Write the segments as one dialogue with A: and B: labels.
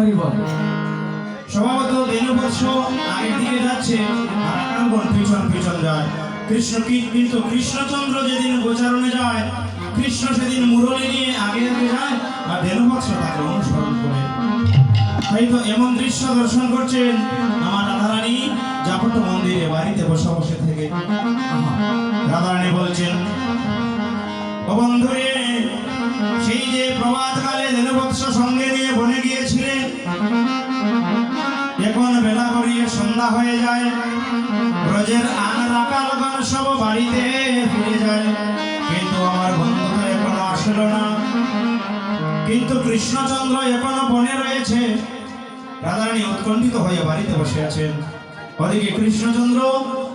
A: রওনা
B: বল।
A: স্বভাবত দেনবৎস আগের দিকে যাচ্ছে আর পিছন পিছন যায়। কৃষ্ণ কিন্তু কৃষ্ণচন্দ্র যেদিন গোচারণে যায়, কৃষ্ণ সেদিন মুরলী নিয়ে আগে আগে যায় আর দেনবৎস তাকে অনুসরণ করে। তাই তো এমন দৃশ্য দর্শন করছেন আমার রাধারানী জাপট মন্দিরে বাড়িতে বসে বসে থেকে। রাধারানী বলছেন, ও বন্ধুরে সেই যে প্রভাতকালে ধনুবৎস সঙ্গে নিয়ে বনে গিয়েছিলেন এখন বেলা গড়িয়ে সন্ধ্যা হয়ে যায়। ব্রজের আন রাকালগণ সব বাড়িতে ফিরে যায়। কিন্তু আমার বন্ধু তো এখনও আসলো না। কিন্তু কৃষ্ণচন্দ্র এখনও বনে রয়েছে। রাধারানী উৎকণ্ঠিত হয়ে বাড়িতে বসে আছেন। ওদিকে কৃষ্ণচন্দ্র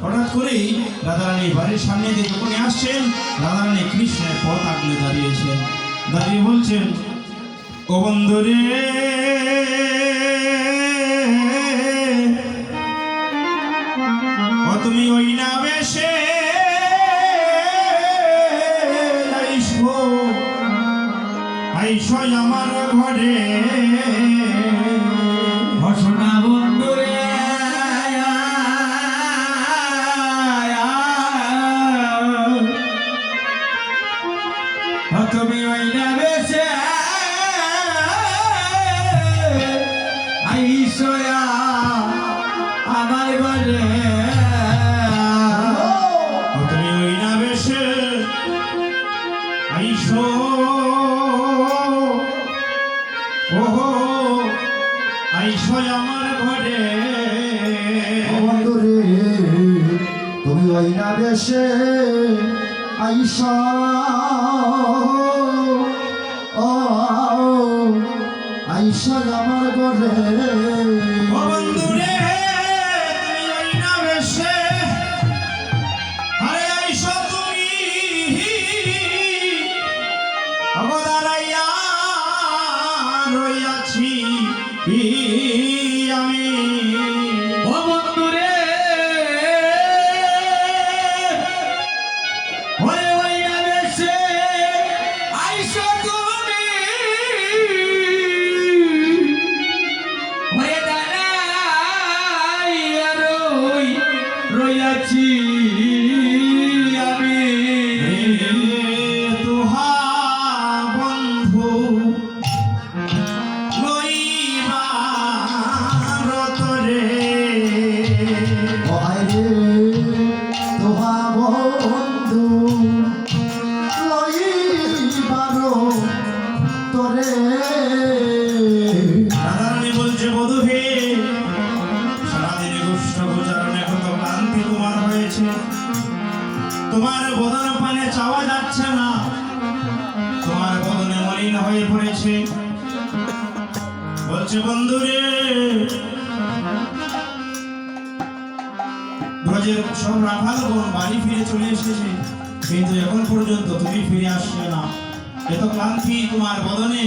A: হঠাৎ করেই রাধারানী বাড়ির সামনে দিয়ে যখনই আসছেন, রাধারানী কৃষ্ণের পথ আগলে দাঁড়িয়েছেন। দাঁড়িয়ে বলছেন ও বন্ধুরে ও তুমি ওই না বেশে আইসো আমার ঘরে। আইসো আমার ঘরে।
C: বন্ধুরে না দেশে আইসা। আইসা আমার ঘরে।
B: বন্ধু,
A: লইবার তোরে। রাধারানী বলছে হে সারাদিনে গোষ্ঠ গোচারণে কত ক্লান্তি তোমার হয়েছে। তোমার বদন পানে চাওয়া যাচ্ছে না, তোমার বদনে মলিন হয়ে পড়েছে। বলছে, বন্ধুরে ব্রজের সব রাখালগণ বাড়ি ফিরে চলে এসেছে, কিন্তু এখন পর্যন্ত তুমি ফিরে আসছে না। এত ক্লান্তি তোমার বদনে।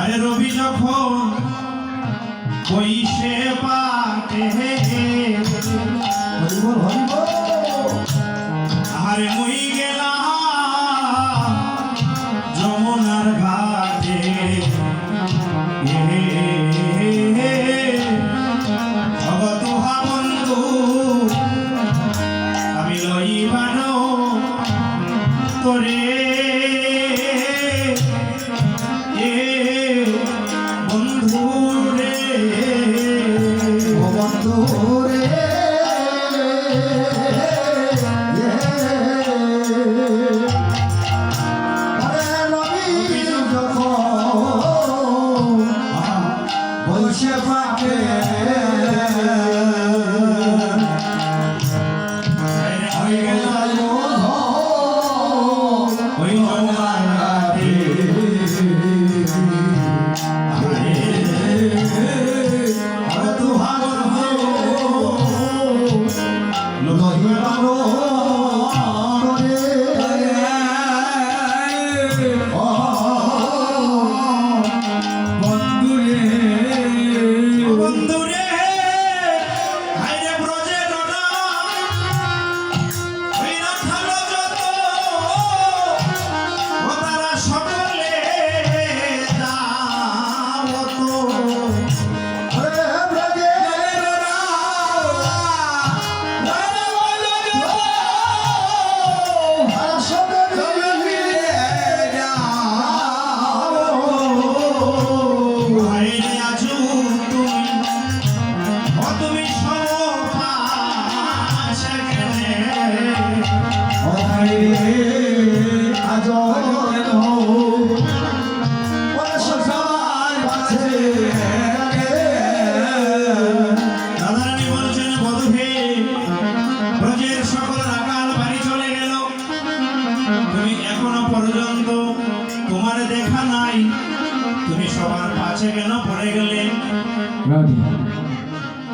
A: আরে রবি যখন বইসে পাটে আরে মুই গেলাম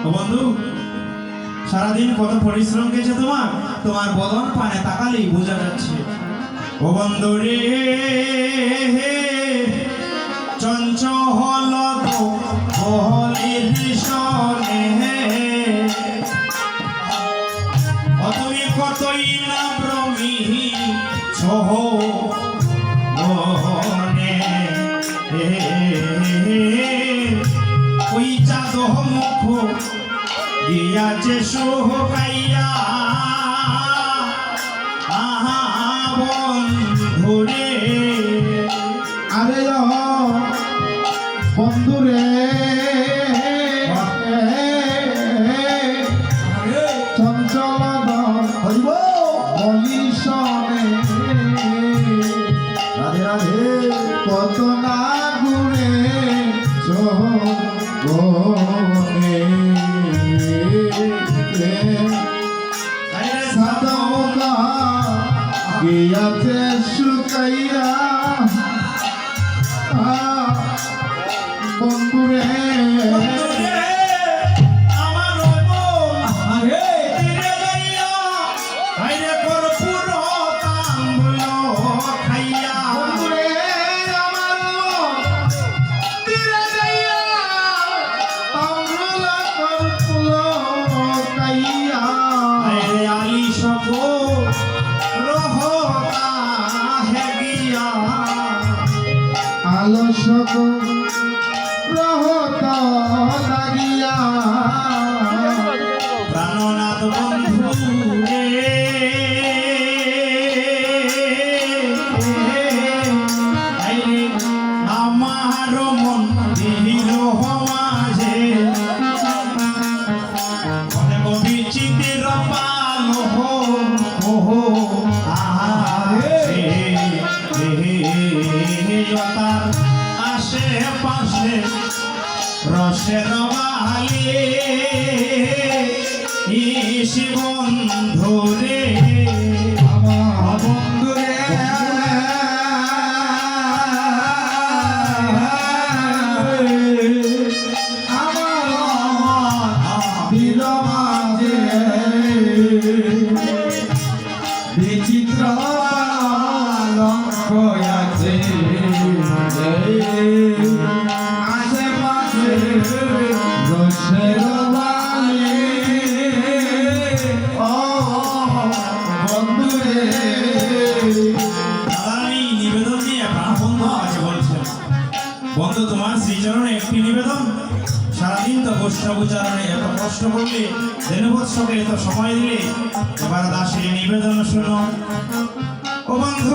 C: ও
A: বন্ধু, সারাদিন কত পরিশ্রম গেছে তোমার? তোমার বদন পানে তাকালেই বোঝা যাচ্ছে। ও বন্ধু রে দিয়াছে সোহাইয়া আহা বন্ধুরে
C: আরে বন্ধুরে। চঞ্চল হইব বলিশনে রাধে রাধে। কত না গুণে চোখে সাদা গিয়াতে শুকাইয়া আলসক প্রহত লাগিয়া
A: পালো হো হো আহারে তার আশে পাশে রসের বালি ইসি তোমার শ্রীচরণে একটি নিবেদন। সারাদিন তো বৈষ্ণব উচ্চারণে এত কষ্ট করলে দেনবৎসকে এত সময় দিলে, এবার দাসের নিবেদন শোনো। ও বন্ধু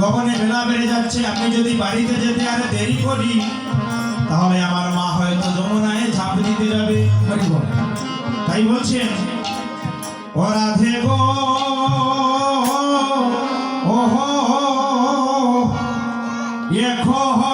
A: গগনে বেলা বেড়ে যাচ্ছে আমি যদি বাড়িতে যেতে আর দেরি করি, তাহলে আমার মা হয়তো যমুনায় ঝাঁপ দিতে যাবে। তাই বলছেন, ও রাধে গো ও হো এখন